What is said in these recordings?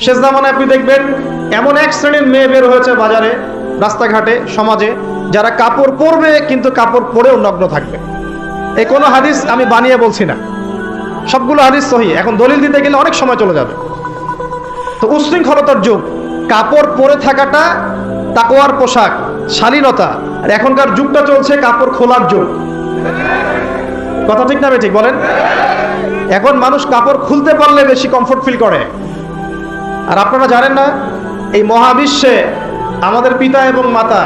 শেষ জামানে আপনি দেখবেন এমন এক শ্রেণির মেয়ে বের হয়েছে বাজারে, রাস্তাঘাটে, সমাজে, যারা কাপড় পরবে কিন্তু কাপড় পরেও নগ্ন থাকবে। এই কোনো হাদিস আমি বানিয়ে বলছি না। সবগুলো হাদিস সহি। এখন দলিল দিতে গেলে অনেক সময় চলে যাবে। তো উশৃঙ্খলতার যুগ। কাপড় পরে থাকাটা তাকোয়ার পোশাক, শালীনতা, আর এখনকার যুগটা চলছে কাপড় খোলার যুগ। কথা ঠিক না ঠিক বলেন? এখন মানুষ কাপড় খুলতে পারলে বেশি কমফোর্ট ফিল করে। আর আপনারা জানেন না এই মহাবিশ্বে আমাদের পিতা এবং মাতা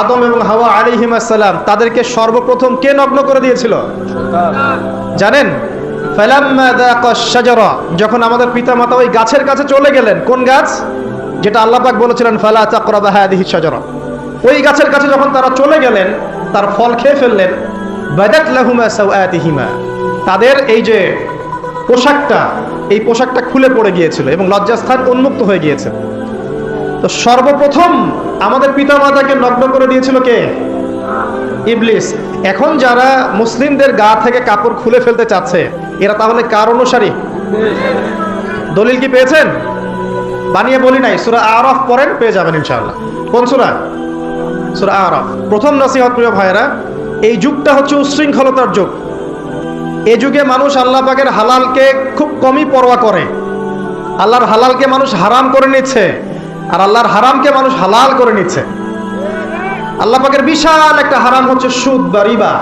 আদম এবং হাওয়া আলিহিমাসাল্লাম তাদেরকে সর্বপ্রথম কে নগ্ন করে দিয়েছিল? জানেন? যখন আমাদের পিতা মাতা ওই গাছের কাছে চলে গেলেন কোন গাছ? যেটা আল্লাহ পাক বলেছিলেন ফালা তাকরাবা হাদিহি শাজারা। ওই গাছের কাছে যখন তারা চলে গেলেন তার ফল খেয়ে ফেললেন বাদাত লাহুমা সাওআতিহিমা তাদের এই যে পোশাকটা, এই পোশাকটা খুলে পড়ে গিয়েছিল এবং লজ্জাস্থান উন্মুক্ত হয়ে গিয়েছে। তো সর্বপ্রথম আমাদের পিতা মাতাকে নগ্ন করে দিয়েছিল কে? ইবলিস। এখন যারা মুসলিমদের গা থেকে কাপড় খুলে ফেলতে চাচ্ছে, এরা তাহলে কার অনুসারী? দলিল কি পেয়েছেন? বানিয়ে বলি নাই, সুরা আরফ পড়েন পেয়ে যাবেন ইনশাআল্লাহ। কোন সুরা? সুরা আরফ। প্রথম নসিহত প্রিয় ভাইয়েরা, এই যুগটা হচ্ছে উশৃঙ্খলতার যুগ। এই যুগে মানুষ আল্লাহ পাকের হালালকে খুব কমই পরোয়া করে। আল্লাহর হালালকে মানুষ হারাম করে নিচ্ছে, আর আল্লাহর হারামকে মানুষ হালাল করে নিচ্ছে। আল্লাহ পাকের বিশাল একটা হারাম হচ্ছে সুদ বা রিবা।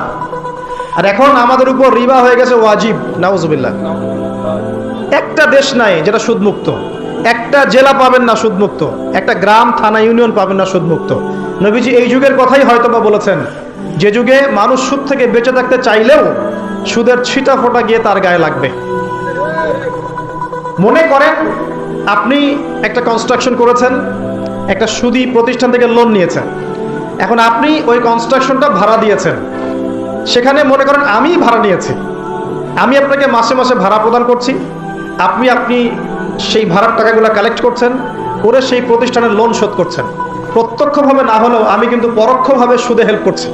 আর এখন আমাদের উপর রিবা হয়ে গেছে ওয়াজিব, নাউজুবিল্লাহ। একটা দেশ নাই যেটা সুদমুক্ত। একটা জেলা পাবেন না সুদমুক্ত। একটা গ্রাম, থানা, ইউনিয়ন পাবেন না সুদমুক্ত। নবীজি এই যুগের কথাই হয়তো বা বলেছেন যে যুগে মানুষ সুদ থেকে বেঁচে থাকতে চাইলেও সুদের ছিটা ফোটা গিয়ে তার গায়ে লাগবে। মনে করেন, আপনি একটা কনস্ট্রাকশন করেছেন, একটা সুদি প্রতিষ্ঠান থেকে লোন নিয়েছেন। এখন আপনি ওই কনস্ট্রাকশনটা ভাড়া দিয়েছেন। সেখানে মনে করেন, আমি ভাড়া নিয়েছি। আমি আপনাকে মাসে মাসে ভাড়া প্রদান করছি। আপনি আপনি সেই ভাড়ার টাকাগুলো কালেক্ট করছেন, করে সেই প্রতিষ্ঠানের লোন শোধ করছেন। প্রত্যক্ষভাবে না হলেও আমি কিন্তু পরোক্ষভাবে সুদে হেল্প করছি।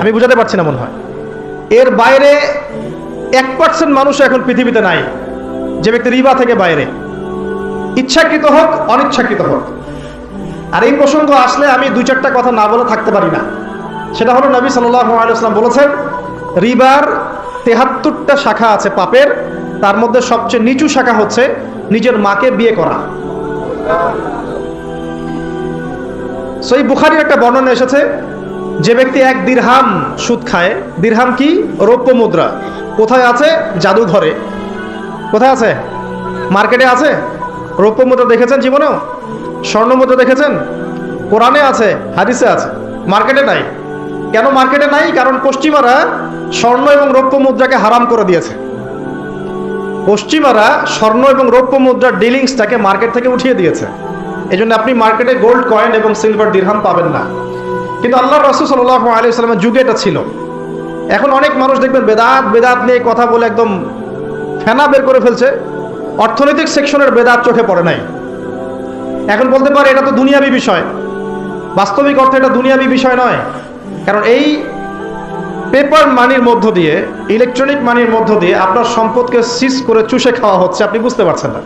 আমি বুঝাতে পারছি না মনে হয়। এর বাইরে এক পার্সেন্ট মানুষ এখন পৃথিবীতে নাই, যে ব্যক্তি রিবা থেকে বাইরে। ইচ্ছাকৃত হোক, অনিচ্ছাকৃত হোক। আর এই প্রসঙ্গ আসলে আমি দুই চারটা কথা না বলে থাকতে পারি না। সেটা হলো নবী সাল্লাম বলেছেন, রিবার তেহাত্তরটা শাখা আছে পাপের, তার মধ্যে সবচেয়ে নিচু শাখা হচ্ছে নিজের মাকে বিয়ে করা। সেই বুখারির একটা বর্ণনা এসেছে যে ব্যক্তি এক দিরহাম সুদ খায়, দিরহাম কি? রৌপ্য মুদ্রা। কোথায় আছে? জাদুঘরে। কোথায় আছে? মার্কেটে আছে? রৌপ্য মুদ্রা দেখেছেন জীবনেও? স্বর্ণ মুদ্রা দেখেছেন? কোরআনে আছে, হাদিসে আছে। মার্কেটে নাই। কেন মার্কেটে নাই? কারণ পশ্চিমারা স্বর্ণ এবং রৌপ্য মুদ্রাকে হারাম করে দিয়েছে। পশ্চিমারা স্বর্ণ এবং রৌপ্য মুদ্রার ডিলিংসটাকে মার্কেট থেকে উঠিয়ে দিয়েছে। এই জন্য আপনি মার্কেটে গোল্ড কয়েন এবং সিলভার দিরহাম পাবেন না। কিন্তু আল্লাহ রসুল সাল্লাহ আলী সাল্লামের যুগে এটা ছিল। এখন অনেক মানুষ দেখবেন বেদাত বেদাত নিয়ে কথা বলে একদম ফেনা বের করে ফেলছে। অর্থনৈতিক সেকশনের বেদাত চোখে পড়ে নাই। এখন বলতে পারে এটা তো দুনিয়াবি বিষয়। বাস্তবিক অর্থে এটা দুনিয়াবি বিষয় নয়। কারণ এই পেপার মানির মধ্য দিয়ে, ইলেকট্রনিক মানির মধ্য দিয়ে আপনার সম্পদকে সিজ করে চুষে খাওয়া হচ্ছে, আপনি বুঝতে পারছেন না।